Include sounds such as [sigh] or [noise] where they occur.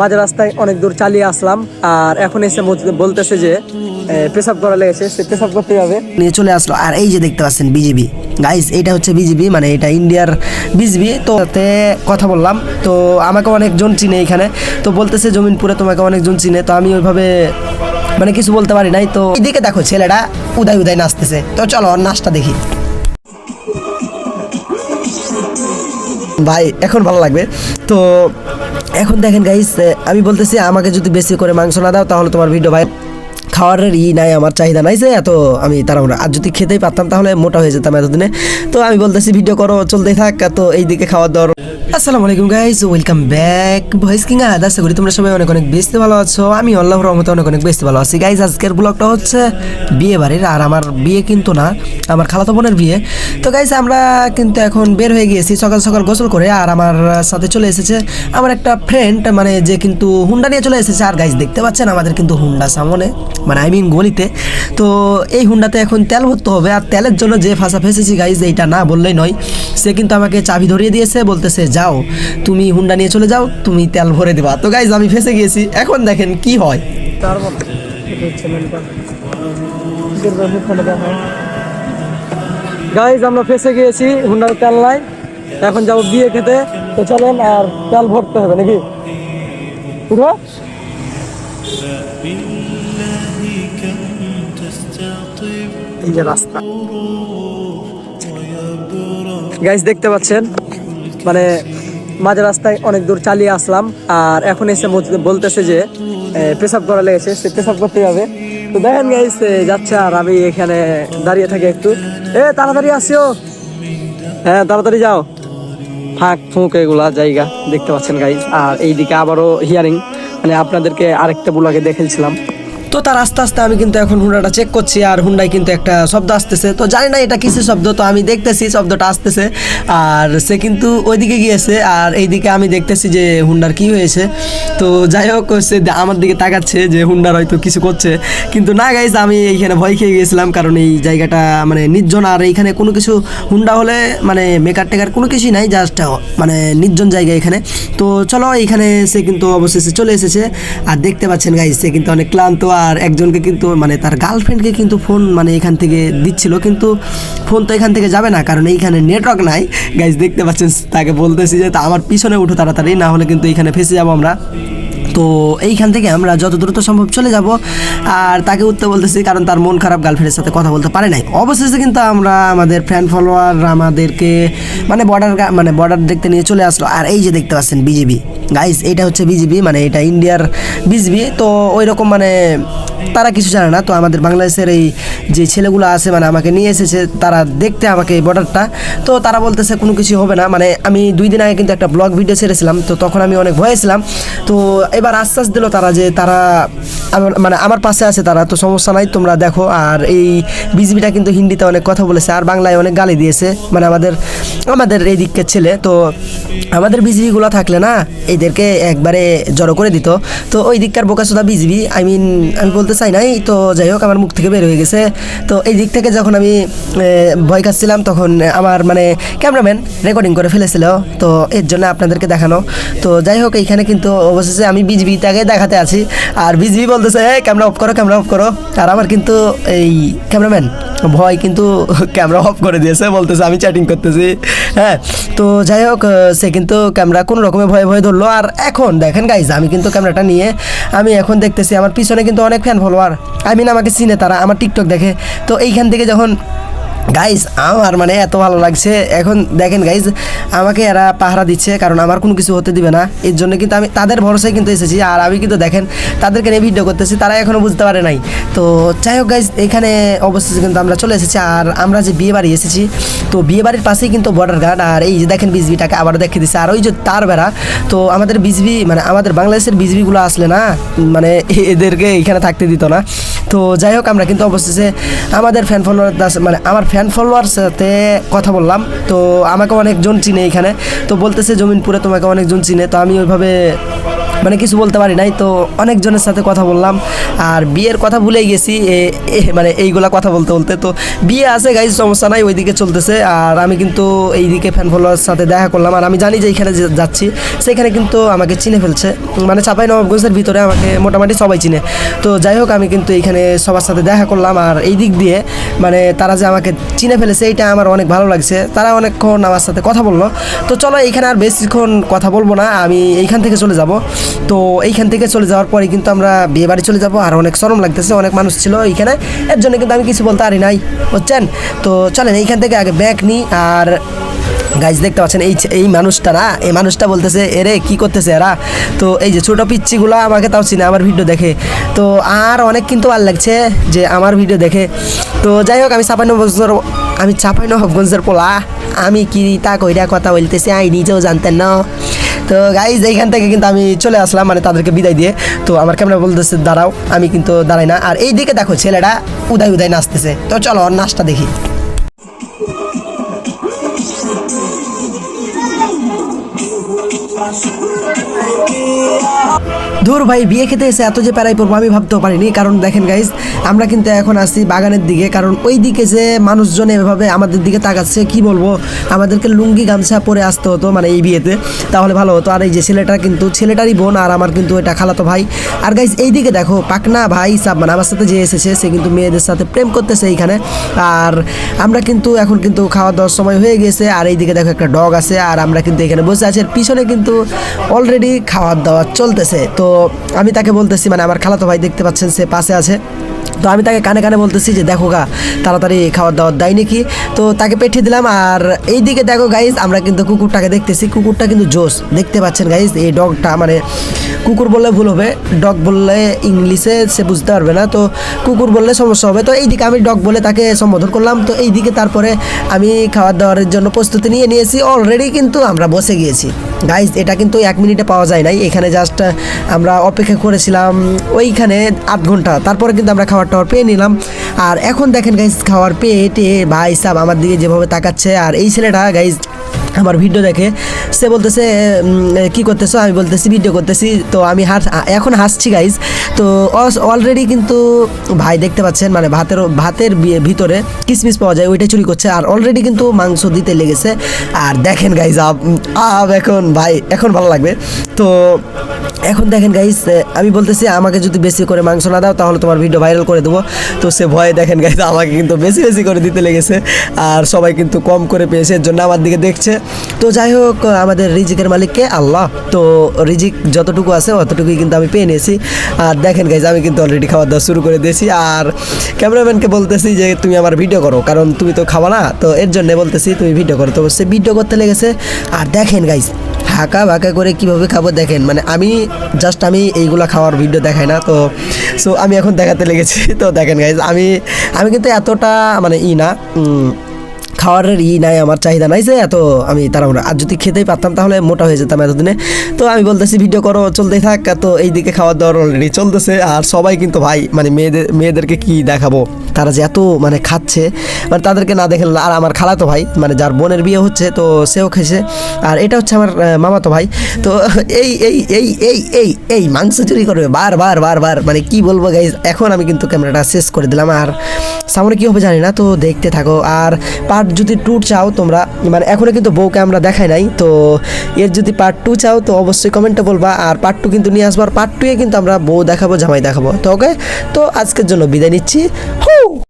মাঝ রাস্তায় অনেক দূর চালিয়ে আসলাম, আর এখন এসে বলতেছে যে পেশাব করা লেগেছে, সে পেশাব করতে যাবে। নিয়ে চলে আসলো। আর এই যে দেখতে পাচ্ছেন বিজেপি গাইস এটা হচ্ছে বিজেপি মানে এটা ইন্ডিয়ার বিজেপি তো তাতে কথা বললাম। তো আমাকে অনেকজন চিনে এখানে। তো বলতেছে জমিনপুরে তোমাকে অনেকজন চিনে। তো আমি ওইভাবে মানে কিছু বলতে পারি নাই। তো এদিকে দেখো ছেলেটা উদয় উদয় নাচতেছে। তো চলো নাচটা দেখি। ভাই, এখন ভালো লাগবে। তো এখন দেখেন গাইস আমি বলতেছি, আমাকে যদি বেশি করে মাংস না দাও, তাহলে তোমার ভিডিও ভাই খাওয়ারের ই নাই, আমার চাহিদা নাই যে, এত আমি তাড়াহুড়া। আর যদি খেতেই পারতাম তাহলে মোটা হয়ে যেতাম এতদিনে। তো আমি বলতেছি, ভিডিও করো, চলতেই থাক। তো এইদিকে খাওয়ার দাওয়ার আসসালামু আলাইকুম guys welcome back voice king আদ আশা করি তোমরা সবাই অনেক অনেক বেশি ভালো আছো। আমি আল্লাহর রহমতে অনেক অনেক বেশি ভালো আছি। গাইস আজকের ব্লগটা হচ্ছে বিয়ে বাড়ির, আর আমার বিয়ে কিন্তু না, আমার খালাতো বোনের বিয়ে। তো গাইস আমরা কিন্তু এখন বের হয়ে গিয়েছি সকাল সকাল গোসল করে, আর আমার সাথে চলে এসেছে আমার একটা ফ্রেন্ড মানে যে কিন্তু হুন্ডা নিয়ে চলে এসেছে। আর গাইস দেখতে পাচ্ছেন আমাদের কিন্তু হুন্ডা সামনে। মানে আই মিন গলিতে। তো এই হুন্ডাতে এখন তেল ভরতে হবে, আর তেলের জন্য যে ফাঁসা ফেসেছি গাইজ এইটা না বললেই নয়। সে কিন্তু আমাকে চাবি ধরিয়ে দিয়েছে, বলতেছে, যাও, তুমি হুন্ডা নিয়ে চলে যাও, তুমি তেল ভরে দেবা। তো গাইজ আমি ফেসে গিয়েছি, এখন দেখেন কি হয়। গাইজ আমরা ফেসে গিয়েছি হুন্ডার তেল নাই, এখন যাব বিয়ে খেতে। তো চলেন, আর তেল ভরতে হবে নাকি? গাইজ দেখতে পাচ্ছেন? মানে মাঝ রাস্তায় অনেক দূর চালিয়ে আসলাম, আর এখন এসে বলতেছে যে পেশাব করা লেগেছে, সে পেশাব করতে যাবে। তো দেখেন গাইস যাচ্ছে আর আমি এখানে দাঁড়িয়ে থাকি একটু। এ, তাড়াতাড়ি আসিও হ্যাঁ তাড়াতাড়ি যাও। ফাঁক ফুঁক, এগুলা জায়গা দেখতে পাচ্ছেন গাইস আর এইদিকে আবারও হিয়ারিং মানে আপনাদেরকে আরেকটা বুলাকে দেখেছিলাম তো তার আস্তে আস্তে আমি কিন্তু এখন হুন্ডাটা চেক করছি আর হুন্ডায় কিন্তু একটা শব্দ আসতেছে। তো জানি না এটা কিসের শব্দ, তো আমি দেখতেছি শব্দটা আসতেছে। আর সে কিন্তু ওইদিকে গিয়েছে আর এইদিকে আমি দেখতেছি যে হুন্ডার কি হয়েছে। তো যাই হোক, সে আমার দিকে তাকাচ্ছে যে হুন্ডার হয়তো কিছু করছে। কিন্তু না গাইজ আমি এইখানে ভয় খেয়ে গিয়েছিলাম কারণ এই জায়গাটা মানে নির্জন আর এইখানে কোনো কিছু হুন্ডা হলে মানে মেকার টেকার কোনো কিছুই নাই জাস্ট মানে নির্জন জায়গা এখানে। তো চলো, এইখানে সে কিন্তু অবশেষে চলে এসেছে। আর দেখতে পাচ্ছেন গাইজ সে কিন্তু অনেক ক্লান্ত আর একজনকে কিন্তু মানে তার গার্লফ্রেন্ডকে কিন্তু ফোন মানে এখান থেকে দিচ্ছিল। কিন্তু ফোন তো এখান থেকে যাবে না, কারণ এইখানে নেটওয়ার্ক নাই। গাইজ দেখতে পাচ্ছেন, তাকে বলতেছি যে আমার পিছনে উঠো তাড়াতাড়ি, না হলে কিন্তু এইখানে ফেসে যাব আমরা। তো এইখান থেকে আমরা যত দ্রুত সম্ভব চলে যাব। আর তাকে উঠতে বলতেছি, কারণ তার মন খারাপ গার্লফ্রেন্ডের সাথে কথা বলতে পারে নাই। অবশেষে কিন্তু আমরা আমাদের ফ্যান ফলোয়ার আমাদেরকে মানে বর্ডার মানে বর্ডার দেখতে নিয়ে চলে আসলো। আর এই যে দেখতে পাচ্ছেন বিজেপি গাইস এটা হচ্ছে বিজিবি মানে এটা ইন্ডিয়ার বিজিবি তো ওই রকম মানে তারা কিছু জানে না। তো আমাদের বাংলাদেশের এই যে ছেলেগুলো আছে মানে আমাকে নিয়ে এসেছে, তারা দেখতে আমাকে এই বর্ডারটা তো তারা বলতেছে কোনো কিছু হবে না। মানে আমি দুই দিন আগে কিন্তু একটা ব্লগ ভিডিও ছেড়েছিলাম। তো তখন আমি অনেক ভয়ে ছিলাম। তো এবার আশ্বাস দিল তারা যে তারা মানে আমার পাশে আছে তারা। তো সমস্যা নাই, তোমরা দেখো। আর এই বিজেপিটা কিন্তু হিন্দিতে অনেক কথা বলেছে। আর বাংলায় অনেক গালি দিয়েছে। মানে আমাদের আমাদের এই দিকের ছেলে। তো আমাদের বিজিবিগুলো থাকলে না, এদেরকে একবারে জড়ো করে দিত। তো ওই দিককার বোকাসোদা বিজিবি আই মিন আমি বলতে চাই নাই। তো যাই হোক, আমার মুখ থেকে বের হয়ে গেছে। তো এই দিক থেকে যখন আমি ভয় খাচ্ছিলাম, তখন আমার মানে ক্যামেরাম্যান রেকর্ডিং করে ফেলেছিল। তো এর জন্য আপনাদেরকে দেখানো। তো যাই হোক, এইখানে কিন্তু অবশেষে আমি বিজবিটাকে দেখাতে আছি। আর বিজবি বলতেছে ক্যামেরা অফ করো ক্যামেরা অফ করো। আর আমার কিন্তু এই ক্যামেরাম্যান ভয় কিন্তু [laughs] ক্যামেরা অফ করে দিয়েছে, বলতেছে, আমি চ্যাটিং করতেছি। হ্যাঁ তো যাই হোক, সে কিন্তু ক্যামেরা কোনো রকমের ভয়ে ভয়ে ধরলো। আর এখন দেখেন গাইজ আমি কিন্তু ক্যামেরাটা নিয়ে, আমি এখন দেখতেছি, আমার পিছনে কিন্তু অনেক ফ্যান ফলোয়ার আই মিন আমাকে চিনে তারা আমার টিকটক দেখে। তো এইখান থেকে যখন গাইজ আমার মানে এত ভালো লাগছে। এখন দেখেন গাইজ আমাকে এরা পাহারা দিচ্ছে, কারণ আমার কোনো কিছু হতে দিবে না। এর জন্য কিন্তু আমি তাদের ভরসায় কিন্তু এসেছি। আর আমি কিন্তু দেখেন, তাদেরকে নিয়ে ভিডিও করতেছি, তারা এখনও বুঝতে পারে নাই। তো যাই হোক গাইজ এখানে অবশেষে কিন্তু আমরা চলে এসেছি। আর আমরা যে বিয়ে বাড়ি এসেছি, তো বিয়ে বাড়ির পাশেই কিন্তু বর্ডার গার্ড আর এই যে দেখেন বিজবিটাকে আবার দেখে দিচ্ছে আর ওই যে তার বেড়া, তো আমাদের বিজবি মানে আমাদের বাংলাদেশের বিজবিগুলো আসলে না মানে এদেরকে এখানে থাকতে দিত না। তো যাই হোক, আমরা কিন্তু অবশেষে আমাদের ফ্যান ফলোয়ার মানে আমার ফ্যান ফলোয়ার সাথে কথা বললাম। তো আমাকে অনেকজন চিনে এখানে। তো বলতেছে জমিনপুরে তোমাকে অনেকজন চিনে। তো আমি ওইভাবে মানে কিছু বলতে পারি নাই, তো অনেকজনের সাথে কথা বললাম। আর বিয়ের কথা ভুলেই গেছি মানে এইগুলা কথা বলতে বলতে। তো বিয়ে আছে গাইজ সমস্যা নাই, ওইদিকে চলতেছে। আর আমি কিন্তু এইদিকে ফ্যান ফলোয়ার সাথে দেখা করলাম। আর আমি জানি যে এইখানে যাচ্ছি, সেখানে কিন্তু আমাকে চিনে ফেলছে। মানে চাপাই নবাবগঞ্জের ভিতরে আমাকে মোটামুটি সবাই চিনে। তো যাই হোক, আমি কিন্তু এইখানে সবার সাথে দেখা করলাম। আর এই দিক দিয়ে মানে তারা যে আমাকে চিনে ফেলেছে, এইটা আমার অনেক ভালো লাগছে। তারা অনেকক্ষণ আমার সাথে কথা বলল। তো চলো এইখানে আর বেশিক্ষণ কথা বলব না। আমি এইখান থেকে চলে যাব। তো এইখান থেকে চলে যাওয়ার পরে কিন্তু আমরা বিয়ে বাড়ি চলে যাব। আর অনেক শরম লাগতেছে, অনেক মানুষ ছিল এইখানে। এর জন্য কিন্তু আমি কিছু বলতে পারি নাই, বুঝছেন? তো চলেন, এইখান থেকে আগে ব্যাগ নিই আর গাইজ দেখতে পাচ্ছেন, এই এই মানুষটা না, এই মানুষটা বলতেছে, এরে, কি করতেছে এরা? তো এই যে ছোটো পিচ্ছিগুলো আমাকে তাও চিনে, আমার ভিডিও দেখে। তো আর অনেক কিন্তু ভালো লাগছে যে আমার ভিডিও দেখে। তো যাই হোক, আমি চাপাই বছর আমি চাপাই নবাবগঞ্জের পোলা। আমি কি তা কইরা কথা বলতেছি, আই নিজেও জানতেন না। তো গাইজ এইখান থেকে কিন্তু আমি চলে আসলাম মানে তাদেরকে বিদায় দিয়ে। তো আমার ক্যামেরা বলতেছে, দাঁড়াও, আমি কিন্তু দাঁড়াই না। আর এই দিকে দেখো ছেলেটা উদায় উদায় নাচতেছে। তো চলো, নাচটা দেখি। ধুর ভাই, বিয়ে খেতে এসে এত যে প্যারাই পড়ব আমি ভাবতেও পারিনি। কারণ দেখেন গাইজ আমরা কিন্তু এখন আসছি বাগানের দিকে। কারণ ওই দিকে যে মানুষজন এভাবে আমাদের দিকে তাকাচ্ছে, কি বলব? আমাদেরকে লুঙ্গি, গামছা পরে আসতে হতো মানে এই বিয়েতে। তাহলে ভালো হতো। আর এই যে ছেলেটা কিন্তু, ছেলেটারই বোন, আর আমার কিন্তু এটা খালাতো ভাই। আর গাইজ এই দিকে দেখো, পাকনা ভাই সাব মানে আমার সাথে যে এসেছে, সে কিন্তু মেয়েদের সাথে প্রেম করতেছে এইখানে। আর আমরা কিন্তু এখন কিন্তু খাওয়া দাওয়ার সময় হয়ে গেছে। আর এই দিকে দেখো একটা ডগ আছে, আর আমরা কিন্তু এখানে বসে আছি। আর পিছনে কিন্তু অলরেডি খাওয়া দাওয়া চলতেছে তো আমি তাকে বলতেছি মানে আমার খালাতো ভাই দেখতে পাচ্ছেন সে পাশে আছে। তো আমি তাকে কানে কানে বলতেছি যে, দেখো গা, তাড়াতাড়ি খাওয়ার দাওয়ার দেয় নাকি? তো তাকে পেঠিয়ে দিলাম। আর এই দিকে দেখো গাইজ আমরা কিন্তু কুকুরটাকে দেখতেছি। কুকুরটা কিন্তু জোস। দেখতে পাচ্ছেন গাইজ এই ডগটা মানে কুকুর বললে ভুল হবে। ডগ বললে ইংলিশে সে বুঝতে পারবে না। তো কুকুর বললে সমস্যা হবে। তো এইদিকে আমি ডগ বলে তাকে সম্বোধন করলাম। তো এইদিকে তারপরে আমি খাওয়ার দাওয়ারের জন্য প্রস্তুতি নিয়ে নিয়েছি। অলরেডি কিন্তু আমরা বসে গিয়েছি। গাইজ এটা কিন্তু এক মিনিটে পাওয়া যায় নাই। এখানে জাস্ট আমরা অপেক্ষা করেছিলাম ওইখানে আধ ঘণ্টা। তারপরে কিন্তু আমরা খাবার টাওয়ার পেয়ে নিলাম। আর এখন দেখেন গাইজ খাওয়ার পেয়ে টেয়ে ভাই সাহেব আমার দিকে যেভাবে তাকাচ্ছে। আর এই ছেলেটা গাইজ আমার ভিডিও দেখে, সে বলতেছে কি করতেছো? আমি বলতেছি ভিডিও করতেছি। তো আমি হাস এখন হাসছি গাইজ তো অলরেডি কিন্তু ভাই দেখতে পাচ্ছেন মানে ভাতের ভাতের ভিতরে কিসমিস পাওয়া যায় ওইটা চুরি করছে। আর অলরেডি কিন্তু মাংস দিতে লেগেছে। আর দেখেন গাইজ আব আব এখন, ভাই, এখন ভালো লাগবে। তো এখন দেখেন গাইজ আমি বলতেছি, আমাকে যদি বেশি করে মাংস না দাও, তাহলে তোমার ভিডিও ভাইরাল করে দেবো। তো সে ভয়ে দেখেন গাইজ আমাকে কিন্তু বেশি বেশি করে দিতে লেগেছে। আর সবাই কিন্তু কম করে পেয়েছে, এর জন্য আমার দিকে দেখছে। তো যাই হোক, আমাদের রিজিকের মালিককে আল্লাহ। তো রিজিক যতটুকু আছে, অতটুকুই কিন্তু আমি পেয়ে নিয়েছি। আর দেখেন গাইজ আমি কিন্তু অলরেডি খাওয়া দাওয়া শুরু করে দিয়েছি। আর ক্যামেরাম্যানকে বলতেছি যে, তুমি আমার ভিডিও করো, কারণ তুমি তো খাওয়া না। তো এর জন্য বলতেছি, তুমি ভিডিও করো। তো সে ভিডিও করতে লেগেছে। আর দেখেন গাইজ হাঁকা বাঁকা করে কীভাবে খাব দেখেন। মানে আমি জাস্ট আমি এইগুলা খাওয়ার ভিডিও দেখাই না, তো সো আমি এখন দেখাতে লেগেছি। তো দেখেন গাইজ আমি আমি কিন্তু এতটা মানে ই না। উম, খাওয়ারের ই নাই আমার চাহিদা নাই যে এত আমি তাড়াহুড়া। আর যদি খেতেই পারতাম তাহলে মোটা হয়ে যেতাম এতদিনে। তো আমি বলতেছি ভিডিও করো চলতেই থাক। তো এইদিকে খাওয়ার দাওয়ার অলরেডি চলতেছে। আর সবাই কিন্তু ভাই মানে মেয়েদের মেয়েদেরকে কি দেখাবো? তারা যে এত মানে খাচ্ছে মানে তাদেরকে না দেখে আর আমার খালাতো ভাই মানে যার বোনের বিয়ে হচ্ছে, তো সেও খেয়েছে। আর এটা হচ্ছে আমার মামাতো ভাই। তো এই এই এই এই এই এই মাংস চুরি করবে, বার বার বার বার মানে কি বলব গাইজ এখন আমি কিন্তু ক্যামেরাটা শেষ করে দিলাম। আর সামনে কী হবে জানি না, তো দেখতে থাকো। আর পার্ট যদি টু চাও তোমরা মানে এখনও কিন্তু বউকে আমরা দেখাই নাই, তো এর যদি পার্ট টু চাও, তো অবশ্যই কমেন্টে বলবা। আর পার্ট টু কিন্তু নিয়ে আসব, আর পার্ট টুয়ে কিন্তু আমরা বউ দেখাবো, জামাই দেখাবো। তো ওকে তো আজকের জন্য বিদায় নিচ্ছি।